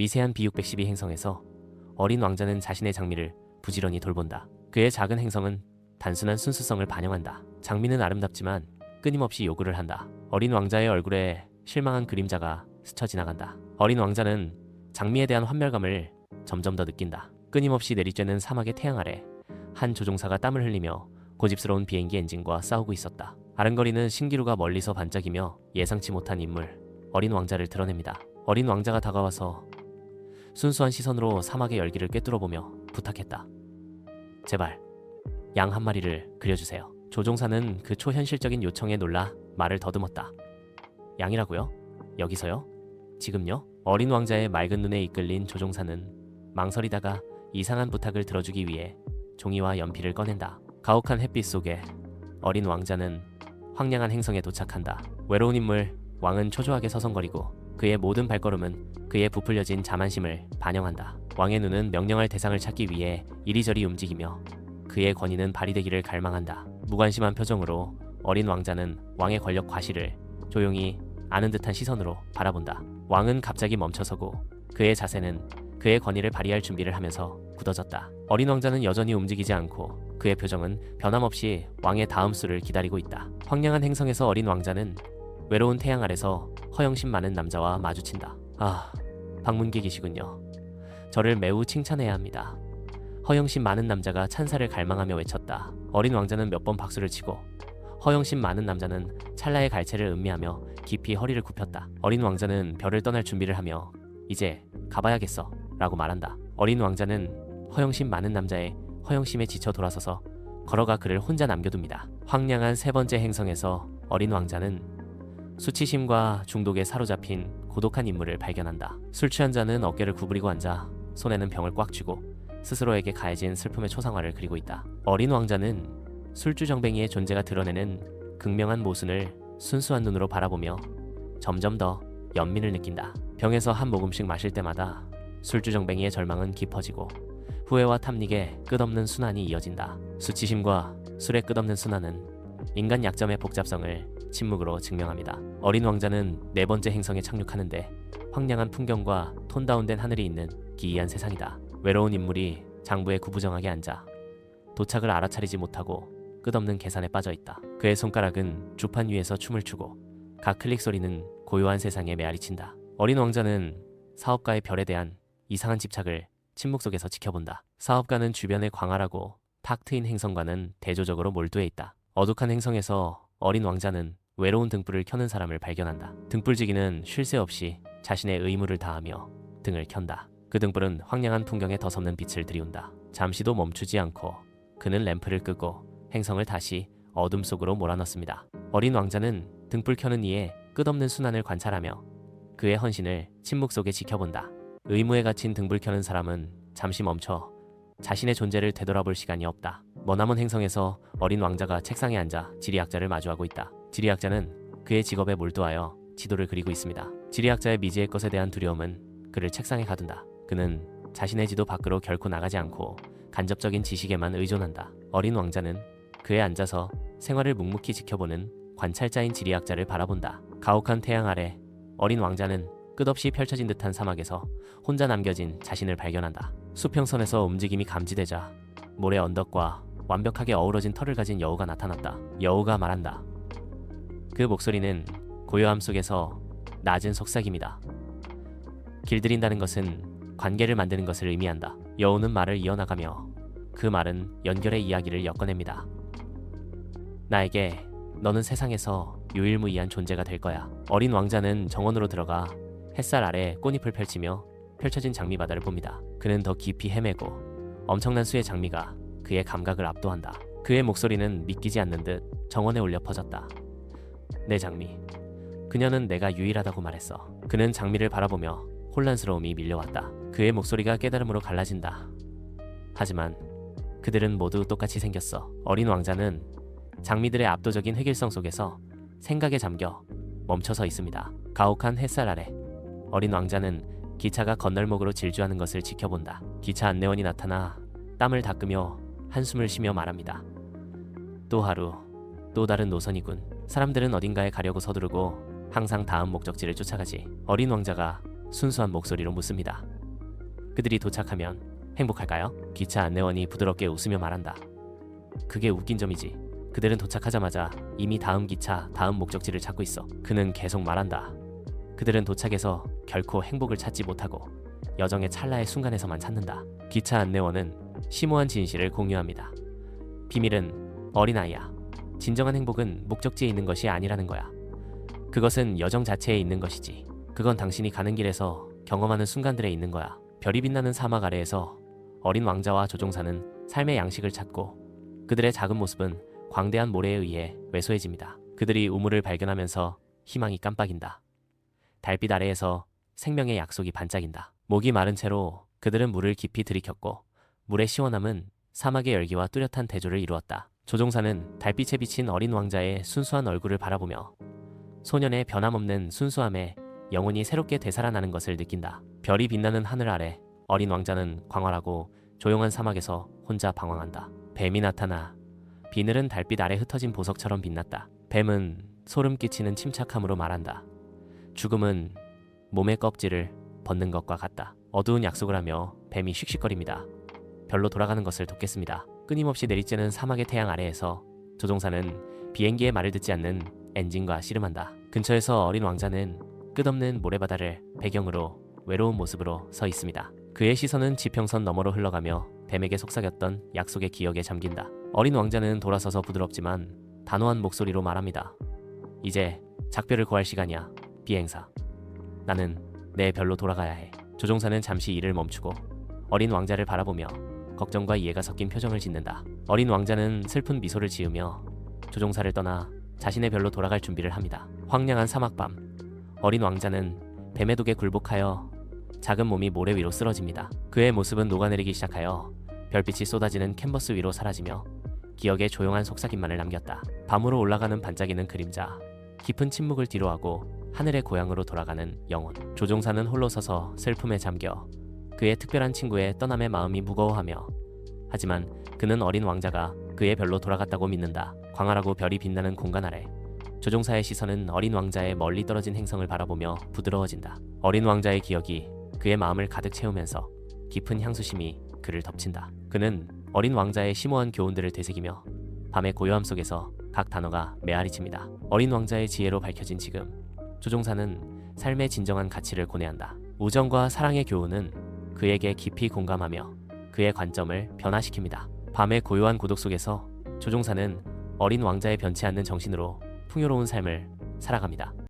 미세한 B612 행성에서 어린 왕자는 자신의 장미를 부지런히 돌본다. 그의 작은 행성은 단순한 순수성을 반영한다. 장미는 아름답지만 끊임없이 요구를 한다. 어린 왕자의 얼굴에 실망한 그림자가 스쳐 지나간다. 어린 왕자는 장미에 대한 환멸감을 점점 더 느낀다. 끊임없이 내리쬐는 사막의 태양 아래 한 조종사가 땀을 흘리며 고집스러운 비행기 엔진과 싸우고 있었다. 아른거리는 신기루가 멀리서 반짝이며 예상치 못한 인물 어린 왕자를 드러냅니다. 어린 왕자가 다가와서 순수한 시선으로 사막의 열기를 꿰뚫어보며 부탁했다. 제발 양 한 마리를 그려주세요. 조종사는 그 초현실적인 요청에 놀라 말을 더듬었다. 양이라고요? 여기서요? 지금요? 어린 왕자의 맑은 눈에 이끌린 조종사는 망설이다가 이상한 부탁을 들어주기 위해 종이와 연필을 꺼낸다. 가혹한 햇빛 속에 어린 왕자는 황량한 행성에 도착한다. 외로운 인물 왕은 초조하게 서성거리고 그의 모든 발걸음은 그의 부풀려진 자만심을 반영한다. 왕의 눈은 명령할 대상을 찾기 위해 이리저리 움직이며 그의 권위는 발휘되기를 갈망한다. 무관심한 표정으로 어린 왕자는 왕의 권력 과실을 조용히 아는 듯한 시선으로 바라본다. 왕은 갑자기 멈춰서고 그의 자세는 그의 권위를 발휘할 준비를 하면서 굳어졌다. 어린 왕자는 여전히 움직이지 않고 그의 표정은 변함없이 왕의 다음 수를 기다리고 있다. 황량한 행성에서 어린 왕자는 외로운 태양 아래서 허영심 많은 남자와 마주친다. 아, 방문객이시군요. 저를 매우 칭찬해야 합니다. 허영심 많은 남자가 찬사를 갈망하며 외쳤다. 어린 왕자는 몇 번 박수를 치고 허영심 많은 남자는 찰나의 갈채를 음미하며 깊이 허리를 굽혔다. 어린 왕자는 별을 떠날 준비를 하며 이제 가봐야겠어 라고 말한다. 어린 왕자는 허영심 많은 남자의 허영심에 지쳐 돌아서서 걸어가 그를 혼자 남겨둡니다. 황량한 세 번째 행성에서 어린 왕자는 수치심과 중독에 사로잡힌 고독한 인물을 발견한다. 술 취한 자는 어깨를 구부리고 앉아 손에는 병을 꽉 쥐고 스스로에게 가해진 슬픔의 초상화를 그리고 있다. 어린 왕자는 술주정뱅이의 존재가 드러내는 극명한 모순을 순수한 눈으로 바라보며 점점 더 연민을 느낀다. 병에서 한 모금씩 마실 때마다 술주정뱅이의 절망은 깊어지고 후회와 탐닉의 끝없는 순환이 이어진다. 수치심과 술의 끝없는 순환은 인간 약점의 복잡성을 침묵으로 증명합니다. 어린 왕자는 네 번째 행성에 착륙하는데 황량한 풍경과 톤 다운된 하늘이 있는 기이한 세상이다. 외로운 인물이 장부에 구부정하게 앉아 도착을 알아차리지 못하고 끝없는 계산에 빠져 있다. 그의 손가락은 주판 위에서 춤을 추고 각 클릭 소리는 고요한 세상에 메아리친다. 어린 왕자는 사업가의 별에 대한 이상한 집착을 침묵 속에서 지켜본다. 사업가는 주변의 광활하고 탁 트인 행성과는 대조적으로 몰두해 있다. 어둑한 행성에서 어린 왕자는 외로운 등불을 켜는 사람을 발견한다. 등불지기는 쉴 새 없이 자신의 의무를 다하며 등을 켠다. 그 등불은 황량한 풍경에 더섭는 빛을 들이운다. 잠시도 멈추지 않고 그는 램프를 끄고 행성을 다시 어둠 속으로 몰아넣습니다. 어린 왕자는 등불 켜는 이에 끝없는 순환을 관찰하며 그의 헌신을 침묵 속에 지켜본다. 의무에 갇힌 등불 켜는 사람은 잠시 멈춰 자신의 존재를 되돌아볼 시간이 없다. 머나먼 행성에서 어린 왕자가 책상에 앉아 지리학자를 마주하고 있다. 지리학자는 그의 직업에 몰두하여 지도를 그리고 있습니다. 지리학자의 미지의 것에 대한 두려움은 그를 책상에 가둔다. 그는 자신의 지도 밖으로 결코 나가지 않고 간접적인 지식에만 의존한다. 어린 왕자는 그에 앉아서 생활을 묵묵히 지켜보는 관찰자인 지리학자를 바라본다. 가혹한 태양 아래 어린 왕자는 끝없이 펼쳐진 듯한 사막에서 혼자 남겨진 자신을 발견한다. 수평선에서 움직임이 감지되자 모래 언덕과 완벽하게 어우러진 털을 가진 여우가 나타났다. 여우가 말한다. 그 목소리는 고요함 속에서 낮은 속삭임이다. 길들인다는 것은 관계를 만드는 것을 의미한다. 여우는 말을 이어나가며 그 말은 연결의 이야기를 엮어냅니다. 나에게 너는 세상에서 유일무이한 존재가 될 거야. 어린 왕자는 정원으로 들어가 햇살 아래 꽃잎을 펼치며 펼쳐진 장미 바다를 봅니다. 그는 더 깊이 헤매고 엄청난 수의 장미가 그의 감각을 압도한다. 그의 목소리는 믿기지 않는 듯 정원에 울려 퍼졌다. 내 장미. 그녀는 내가 유일하다고 말했어. 그는 장미를 바라보며 혼란스러움이 밀려왔다. 그의 목소리가 깨달음으로 갈라진다. 하지만 그들은 모두 똑같이 생겼어. 어린 왕자는 장미들의 압도적인 획일성 속에서 생각에 잠겨 멈춰서 있습니다. 가혹한 햇살 아래 어린 왕자는 기차가 건널목으로 질주하는 것을 지켜본다. 기차 안내원이 나타나 땀을 닦으며 한숨을 쉬며 말합니다. 또 하루, 또 다른 노선이군. 사람들은 어딘가에 가려고 서두르고 항상 다음 목적지를 쫓아가지. 어린 왕자가 순수한 목소리로 묻습니다. 그들이 도착하면 행복할까요? 기차 안내원이 부드럽게 웃으며 말한다. 그게 웃긴 점이지. 그들은 도착하자마자 이미 다음 기차, 다음 목적지를 찾고 있어. 그는 계속 말한다. 그들은 도착해서 결코 행복을 찾지 못하고 여정의 찰나의 순간에서만 찾는다. 기차 안내원은 심오한 진실을 공유합니다. 비밀은 어린아이야. 진정한 행복은 목적지에 있는 것이 아니라는 거야. 그것은 여정 자체에 있는 것이지. 그건 당신이 가는 길에서 경험하는 순간들에 있는 거야. 별이 빛나는 사막 아래에서 어린 왕자와 조종사는 삶의 양식을 찾고 그들의 작은 모습은 광대한 모래에 의해 왜소해집니다. 그들이 우물을 발견하면서 희망이 깜빡인다. 달빛 아래에서 생명의 약속이 반짝인다. 목이 마른 채로 그들은 물을 깊이 들이켰고 물의 시원함은 사막의 열기와 뚜렷한 대조를 이루었다. 조종사는 달빛에 비친 어린 왕자의 순수한 얼굴을 바라보며 소년의 변함없는 순수함에 영혼이 새롭게 되살아나는 것을 느낀다. 별이 빛나는 하늘 아래 어린 왕자는 광활하고 조용한 사막에서 혼자 방황한다. 뱀이 나타나 비늘은 달빛 아래 흩어진 보석처럼 빛났다. 뱀은 소름 끼치는 침착함으로 말한다. 죽음은 몸의 껍질을 벗는 것과 같다. 어두운 약속을 하며 뱀이 씩씩거립니다. 별로 돌아가는 것을 돕겠습니다. 끊임없이 내리쬐는 사막의 태양 아래에서 조종사는 비행기의 말을 듣지 않는 엔진과 씨름한다. 근처에서 어린 왕자는 끝없는 모래바다를 배경으로 외로운 모습으로 서 있습니다. 그의 시선은 지평선 너머로 흘러가며 뱀에게 속삭였던 약속의 기억에 잠긴다. 어린 왕자는 돌아서서 부드럽지만 단호한 목소리로 말합니다. 이제 작별을 구할 시간이야. 비행사. 나는 내 별로 돌아가야 해. 조종사는 잠시 일을 멈추고 어린 왕자를 바라보며 걱정과 이해가 섞인 표정을 짓는다. 어린 왕자는 슬픈 미소를 지으며 조종사를 떠나 자신의 별로 돌아갈 준비를 합니다. 황량한 사막밤. 어린 왕자는 뱀의 독에 굴복하여 작은 몸이 모래 위로 쓰러집니다. 그의 모습은 녹아내리기 시작하여 별빛이 쏟아지는 캔버스 위로 사라지며 기억에 조용한 속삭임만을 남겼다. 밤으로 올라가는 반짝이는 그림자, 깊은 침묵을 뒤로하고 하늘의 고향으로 돌아가는 영혼. 조종사는 홀로 서서 슬픔에 잠겨 그의 특별한 친구의 떠남의 마음이 무거워하며 하지만 그는 어린 왕자가 그의 별로 돌아갔다고 믿는다. 광활하고 별이 빛나는 공간 아래 조종사의 시선은 어린 왕자의 멀리 떨어진 행성을 바라보며 부드러워진다. 어린 왕자의 기억이 그의 마음을 가득 채우면서 깊은 향수심이 그를 덮친다. 그는 어린 왕자의 심오한 교훈들을 되새기며 밤의 고요함 속에서 각 단어가 메아리칩니다. 어린 왕자의 지혜로 밝혀진 지금 조종사는 삶의 진정한 가치를 고뇌한다. 우정과 사랑의 교훈은 그에게 깊이 공감하며 그의 관점을 변화시킵니다. 밤의 고요한 고독 속에서 조종사는 어린 왕자의 변치 않는 정신으로 풍요로운 삶을 살아갑니다.